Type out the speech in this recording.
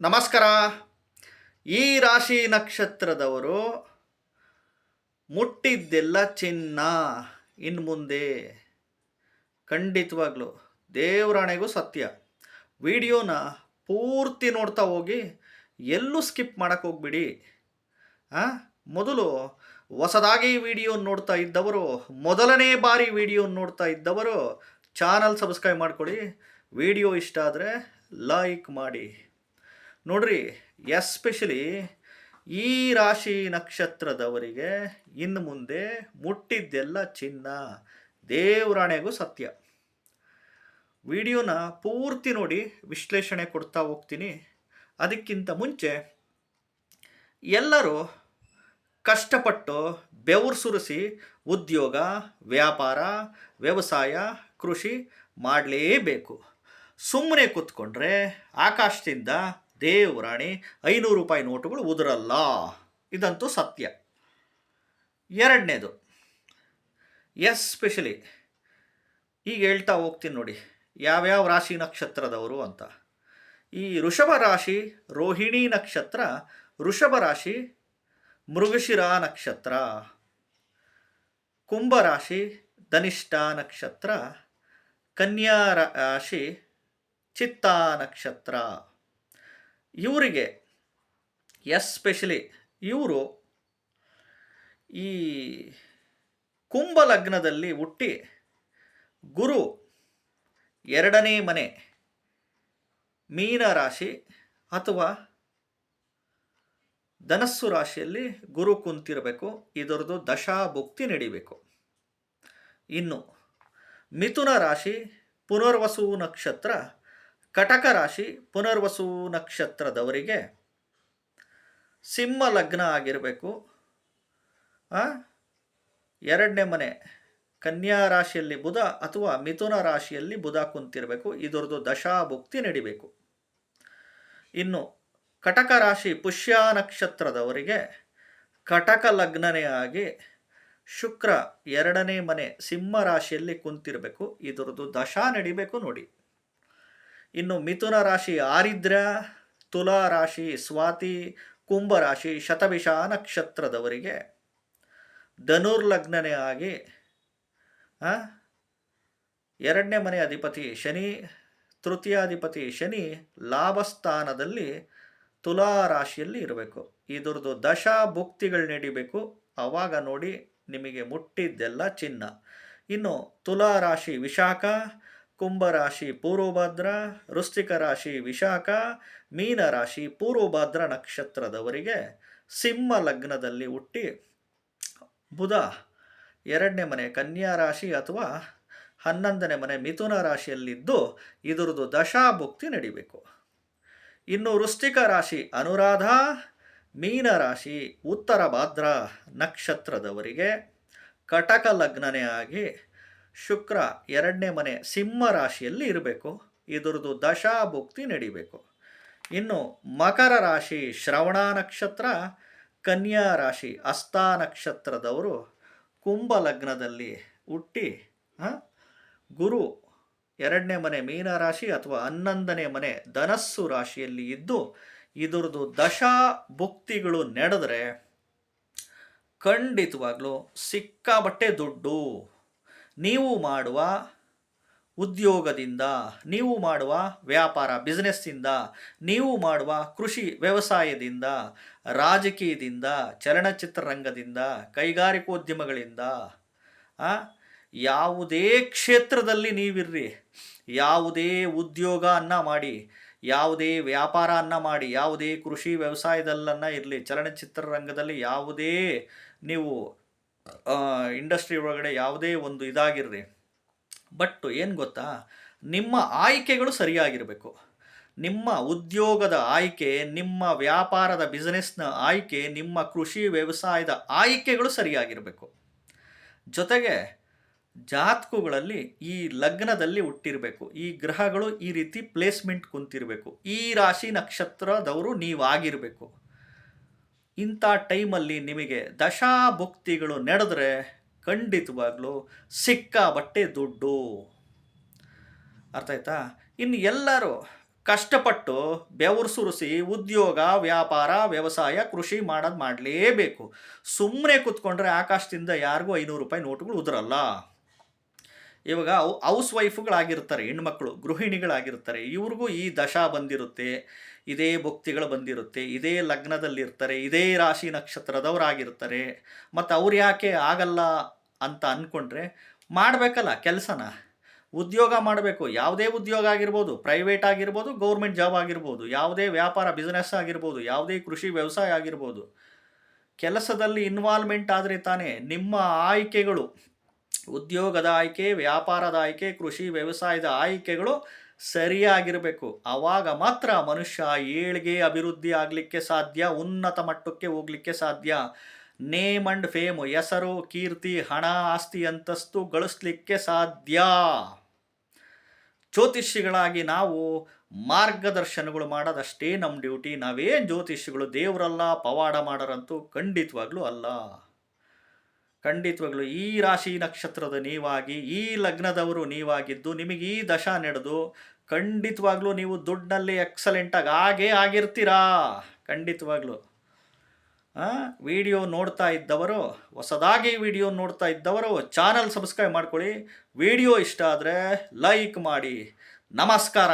ನಮಸ್ಕಾರ. ಈ ರಾಶಿ ನಕ್ಷತ್ರದವರು ಮುಟ್ಟಿದ್ದೆಲ್ಲ ಚಿನ್ನ. ಇನ್ನು ಮುಂದೆ ಖಂಡಿತವಾಗ್ಲೂ ದೇವರಾಣೆಗೂ ಸತ್ಯ. ವಿಡಿಯೋನ ಪೂರ್ತಿ ನೋಡ್ತಾ ಹೋಗಿ ಎಲ್ಲೂ ಸ್ಕಿಪ್ ಮಾಡೋಕ್ಕೆ ಹೋಗ್ಬಿಡಿ. ಹಾಂ ಮೊದಲು ಹೊಸದಾಗಿ ವಿಡಿಯೋ ನೋಡ್ತಾ ಇದ್ದವರು, ಮೊದಲನೇ ಬಾರಿ ವಿಡಿಯೋ ನೋಡ್ತಾ ಇದ್ದವರು, ಚಾನಲ್ ಸಬ್ಸ್ಕ್ರೈಬ್ ಮಾಡ್ಕೊಳ್ಳಿ. ವಿಡಿಯೋ ಇಷ್ಟ ಆದರೆ ಲೈಕ್ ಮಾಡಿ. ನೋಡ್ರಿ ಎಸ್ಪೆಷಲಿ ಈ ರಾಶಿ ನಕ್ಷತ್ರದವರಿಗೆ ಇನ್ನು ಮುಂದೆ ಮುಟ್ಟಿದ್ದೆಲ್ಲ ಚಿನ್ನ, ದೇವರಾಣೆಗೂ ಸತ್ಯ. ವಿಡಿಯೋನ ಪೂರ್ತಿ ನೋಡಿ, ವಿಶ್ಲೇಷಣೆ ಕೊಡ್ತಾ ಹೋಗ್ತೀನಿ. ಅದಕ್ಕಿಂತ ಮುಂಚೆ ಎಲ್ಲರೂ ಕಷ್ಟಪಟ್ಟು ಬೆವರು ಸುರಿಸಿ ಉದ್ಯೋಗ, ವ್ಯಾಪಾರ, ವ್ಯವಸಾಯ, ಕೃಷಿ ಮಾಡಲೇಬೇಕು. ಸುಮ್ಮನೆ ಕೂತ್ಕೊಂಡ್ರೆ ಆಕಾಶದಿಂದ ದೇವರಾಣಿ ಐನೂರು ರೂಪಾಯಿ ನೋಟುಗಳು ಉದುರಲ್ಲ. ಇದಂತೂ ಸತ್ಯ. ಎರಡನೇದು ಎಸ್ಪೆಷಲಿ ಈಗ ಹೇಳ್ತಾ ಹೋಗ್ತೀನಿ ನೋಡಿ, ಯಾವ್ಯಾವ ರಾಶಿ ನಕ್ಷತ್ರದವರು ಅಂತ. ಈ ಋಷಭ ರಾಶಿ, ರೋಹಿಣಿ ನಕ್ಷತ್ರ ಋಷಭ ರಾಶಿ, ಮೃಗಶಿರ ನಕ್ಷತ್ರ. ಕುಂಭರಾಶಿ ಧನಿಷ್ಠ ನಕ್ಷತ್ರ. ಕನ್ಯಾ ರಾಶಿ, ಚಿತ್ತಾ ನಕ್ಷತ್ರ. ಇವರಿಗೆ ಎಸ್ಪೆಷಲಿ ಇವರು ಈ ಕುಂಭ ಲಗ್ನದಲ್ಲಿ ಹುಟ್ಟಿ ಗುರು ಎರಡನೇ ಮನೆ ಮೀನ ರಾಶಿ ಅಥವಾ ಧನಸ್ಸು ರಾಶಿಯಲ್ಲಿ ಗುರು ಕುಂತಿರಬೇಕು ಇದರದು ದಶಾಭುಕ್ತಿ ನಡಿಬೇಕು. ಇನ್ನು ಮಿಥುನ ರಾಶಿ ಪುನರ್ವಸು ನಕ್ಷತ್ರ ಕಟಕ ರಾಶಿ ಪುನರ್ವಸು ನಕ್ಷತ್ರದವರಿಗೆ ಸಿಂಹ ಲಗ್ನ ಆಗಿರಬೇಕು. ಎರಡನೇ ಮನೆ, ಕನ್ಯಾ ರಾಶಿಯಲ್ಲಿ ಬುಧ ಅಥವಾ ಮಿಥುನ ರಾಶಿಯಲ್ಲಿ ಬುಧ ಕುಂತಿರಬೇಕು. ಇದರದ್ದು ದಶಾಭುಕ್ತಿ ನಡಿಬೇಕು. ಇನ್ನು ಕಟಕ ರಾಶಿ ಪುಷ್ಯ ನಕ್ಷತ್ರದವರಿಗೆ ಕಟಕ ಲಗ್ನನೇ ಆಗಿ ಶುಕ್ರ ಎರಡನೇ ಮನೆ ಸಿಂಹ ರಾಶಿಯಲ್ಲಿ ಕುಂತಿರಬೇಕು. ಇದರದು ದಶಾ ನಡಿಬೇಕು ನೋಡಿ. ಇನ್ನು ಮಿಥುನ ರಾಶಿ ಆರಿದ್ರ, ತುಲಾ ರಾಶಿ, ಸ್ವಾತಿ, ಕುಂಭ ರಾಶಿ ಶತಭಿಷ ನಕ್ಷತ್ರದವರಿಗೆ ಧನುರ್ಲಗ್ನೇ ಆಗಿ ಎರಡನೇ ಮನೆ ಅಧಿಪತಿ ಶನಿ ತೃತೀಯಾಧಿಪತಿ ಶನಿ ಲಾಭಸ್ಥಾನದಲ್ಲಿ ತುಲಾ ರಾಶಿಯಲ್ಲಿ ಇರಬೇಕು. ಇದರದು ದಶಾ ಭುಕ್ತಿಗಳು ನಡಿಬೇಕು. ಆವಾಗ ನೋಡಿ ನಿಮಗೆ ಮುಟ್ಟಿದ್ದೆಲ್ಲ ಚಿನ್ನ. ಇನ್ನು ತುಲಾ ರಾಶಿ ವಿಶಾಖ ಕುಂಭರಾಶಿ ಪೂರ್ವಭದ್ರ, ವೃಶ್ಚಿಕ ರಾಶಿ ವಿಶಾಖ, ಮೀನ ರಾಶಿ ಪೂರ್ವಭದ್ರ ನಕ್ಷತ್ರದವರಿಗೆ ಸಿಂಹ ಲಗ್ನದಲ್ಲಿ ಹುಟ್ಟಿ ಬುಧ ಎರಡನೇ ಮನೆ ಕನ್ಯಾ ರಾಶಿ ಅಥವಾ ಹನ್ನೊಂದನೇ ಮನೆ ಮಿಥುನ ರಾಶಿಯಲ್ಲಿದ್ದು ಇದರದು ದಶಾಭುಕ್ತಿ ನಡಿಬೇಕು. ಇನ್ನು ವೃಶ್ಚಿಕ ರಾಶಿ ಅನುರಾಧ, ಮೀನ ರಾಶಿ ಉತ್ತರ ಭಾದ್ರ ನಕ್ಷತ್ರದವರಿಗೆ ಕಟಕ ಲಗ್ನನೇ ಆಗಿ ಶುಕ್ರ ಎರಡನೇ ಮನೆ ಸಿಂಹ ರಾಶಿಯಲ್ಲಿ ಇರಬೇಕು. ಇದರದ್ದು ದಶಾಭುಕ್ತಿ ನಡಿಬೇಕು. ಇನ್ನು ಮಕರ ರಾಶಿ ಶ್ರವಣ ನಕ್ಷತ್ರ, ಕನ್ಯಾ ರಾಶಿ ಅಸ್ತಾ ನಕ್ಷತ್ರದವರು ಕುಂಭ ಲಗ್ನದಲ್ಲಿ ಹುಟ್ಟಿ ಗುರು ಎರಡನೇ ಮನೆ ಮೀನ ರಾಶಿ ಅಥವಾ ಹನ್ನೊಂದನೇ ಮನೆ ಧನಸ್ಸು ರಾಶಿಯಲ್ಲಿ ಇದ್ದು, ಇದರದ್ದು ದಶಾ ಭುಕ್ತಿಗಳು ನಡೆದರೆ ಖಂಡಿತವಾಗ್ಲೂ ಸಿಕ್ಕಾಬಟ್ಟೆ ದುಡ್ಡು. ನೀವು ಮಾಡುವ ಉದ್ಯೋಗದಿಂದ, ನೀವು ಮಾಡುವ ವ್ಯಾಪಾರ ಬಿಸ್ನೆಸ್ಸಿಂದ ನೀವು ಮಾಡುವ ಕೃಷಿ ವ್ಯವಸಾಯದಿಂದ, ರಾಜಕೀಯದಿಂದ ಚಲನಚಿತ್ರರಂಗದಿಂದ ಕೈಗಾರಿಕೋದ್ಯಮಗಳಿಂದ ಯಾವುದೇ ಕ್ಷೇತ್ರದಲ್ಲಿ ನೀವಿರ್ರಿ. ಯಾವುದೇ ಉದ್ಯೋಗ ಅನ್ನ ಮಾಡಿ, ಯಾವುದೇ ವ್ಯಾಪಾರ ಅನ್ನ ಮಾಡಿ, ಯಾವುದೇ ಕೃಷಿ ವ್ಯವಸಾಯದಲ್ಲನ್ನ ಇರಲಿ ಚಲನಚಿತ್ರರಂಗದಲ್ಲಿ ಯಾವುದೇ ನೀವು ಇಂಡಸ್ಟ್ರಿ ಒಳಗಡೆ ಯಾವುದೇ ಒಂದು ಇದಾಗಿರ್ರಿ ಬಟ್ ಏನು ಗೊತ್ತಾ? ನಿಮ್ಮ ಆಯ್ಕೆಗಳು ಸರಿಯಾಗಿರಬೇಕು. ನಿಮ್ಮ ಉದ್ಯೋಗದ ಆಯ್ಕೆ, ನಿಮ್ಮ ವ್ಯಾಪಾರದ ಬಿಸ್ನೆಸ್ನ ಆಯ್ಕೆ, ನಿಮ್ಮ ಕೃಷಿ ವ್ಯವಸಾಯದ ಆಯ್ಕೆಗಳು ಸರಿಯಾಗಿರಬೇಕು. ಜೊತೆಗೆ ಜಾತಕಗಳಲ್ಲಿ ಈ ಲಗ್ನದಲ್ಲಿ ಹುಟ್ಟಿರಬೇಕು. ಈ ಗ್ರಹಗಳು ಈ ರೀತಿ ಪ್ಲೇಸ್ಮೆಂಟ್ ಕುಂತಿರಬೇಕು. ಈ ರಾಶಿ ನಕ್ಷತ್ರದವರು ನೀವಾಗಿರಬೇಕು ಇಂಥ ಟೈಮಲ್ಲಿ ನಿಮಗೆ ದಶಾಭುಕ್ತಿಗಳು ನಡೆದ್ರೆ ಖಂಡಿತವಾಗ್ಲೂ ಸಿಕ್ಕಾಬಟ್ಟೆ ದುಡ್ಡು. ಅರ್ಥ ಆಯ್ತಾ? ಇನ್ನು ಎಲ್ಲರೂ ಕಷ್ಟಪಟ್ಟು ಬೆವರು ಸುರಿಸಿ ಉದ್ಯೋಗ, ವ್ಯಾಪಾರ, ವ್ಯವಸಾಯ, ಕೃಷಿ ಮಾಡೋದು ಮಾಡಲೇಬೇಕು. ಸುಮ್ಮನೆ ಕೂತ್ಕೊಂಡ್ರೆ ಆಕಾಶದಿಂದ ಯಾರಿಗೂ ಐನೂರು ರೂಪಾಯಿ ನೋಟುಗಳು ಉದುರಲ್ಲ. ಇವಾಗ ಹೌಸ್ ವೈಫುಗಳಾಗಿರ್ತಾರೆ ಹೆಣ್ಮಕ್ಳು, ಗೃಹಿಣಿಗಳಾಗಿರ್ತಾರೆ, ಇವ್ರಿಗೂ ಈ ದಶಾ ಬಂದಿರುತ್ತೆ. ಇದೇ ಭಕ್ತಿಗಳು ಬಂದಿರುತ್ತೆ, ಇದೇ ಲಗ್ನದಲ್ಲಿರ್ತಾರೆ, ಇದೇ ರಾಶಿ ನಕ್ಷತ್ರದವರಾಗಿರ್ತಾರೆ. ಮತ್ತು ಅವ್ರು ಯಾಕೆ ಆಗಲ್ಲ ಅಂತ ಅಂದ್ಕೊಂಡ್ರೆ ಮಾಡಬೇಕಲ್ಲ ಕೆಲಸನ. ಉದ್ಯೋಗ ಮಾಡಬೇಕು, ಯಾವುದೇ ಉದ್ಯೋಗ ಆಗಿರ್ಬೋದು, ಪ್ರೈವೇಟ್ ಆಗಿರ್ಬೋದು, ಗೌರ್ಮೆಂಟ್ ಜಾಬ್ ಆಗಿರ್ಬೋದು, ಯಾವುದೇ ವ್ಯಾಪಾರ, ಬಿಸ್ನೆಸ್ ಆಗಿರ್ಬೋದು, ಯಾವುದೇ ಕೃಷಿ ವ್ಯವಸಾಯ ಆಗಿರ್ಬೋದು. ಕೆಲಸದಲ್ಲಿ ಇನ್ವಾಲ್ವ್ಮೆಂಟ್ ಆದರೆ ತಾನೇ ನಿಮ್ಮ ಆಯ್ಕೆಗಳು, ಉದ್ಯೋಗದ ಆಯ್ಕೆ, ವ್ಯಾಪಾರದ ಆಯ್ಕೆ, ಕೃಷಿ ವ್ಯವಸಾಯದ ಆಯ್ಕೆಗಳು ಸರಿಯಾಗಿರಬೇಕು. ಆವಾಗ ಮಾತ್ರ ಮನುಷ್ಯ ಏಳಿಗೆ ಅಭಿವೃದ್ಧಿ ಆಗಲಿಕ್ಕೆ ಸಾಧ್ಯ, ಉನ್ನತ ಮಟ್ಟಕ್ಕೆ ಹೋಗಲಿಕ್ಕೆ ಸಾಧ್ಯ. ನೇಮ್ ಅಂಡ್ ಫೇಮ್, ಹೆಸರು, ಕೀರ್ತಿ, ಹಣ, ಆಸ್ತಿ ಅಂತಸ್ತು ಗಳಿಸ್ಲಿಕ್ಕೆ ಸಾಧ್ಯ. ಜ್ಯೋತಿಷಿಗಳಾಗಿ ನಾವು ಮಾರ್ಗದರ್ಶನಗಳು ಮಾಡೋದಷ್ಟೇ ನಮ್ಮ ಡ್ಯೂಟಿ. ನಾವೇನು ಜ್ಯೋತಿಷಿಗಳು ದೇವರಲ್ಲ, ಪವಾಡ ಮಾಡೋರಂತೂ ಖಂಡಿತವಾಗ್ಲೂ ಅಲ್ಲ. ಖಂಡಿತವಾಗ್ಲೂ ಈ ರಾಶಿ ನಕ್ಷತ್ರದ ನೀವಾಗಿ, ಈ ಲಗ್ನದವರು ನೀವಾಗಿದ್ದು ನಿಮಗೆ ಈ ದಶ ನಡೆದು ಖಂಡಿತವಾಗ್ಲೂ ನೀವು ದುಡ್ಡಿನಲ್ಲಿ ಎಕ್ಸಲೆಂಟಾಗಿ ಆಗೇ ಆಗಿರ್ತೀರಾ? ಖಂಡಿತವಾಗ್ಲೂ. ವಿಡಿಯೋ ನೋಡ್ತಾ ಇದ್ದವರು, ಹೊಸದಾಗಿ ವಿಡಿಯೋ ನೋಡ್ತಾ ಇದ್ದವರು ಚಾನಲ್ ಸಬ್ಸ್ಕ್ರೈಬ್ ಮಾಡ್ಕೊಳ್ಳಿ. ವಿಡಿಯೋ ಇಷ್ಟ ಆದರೆ ಲೈಕ್ ಮಾಡಿ. ನಮಸ್ಕಾರ.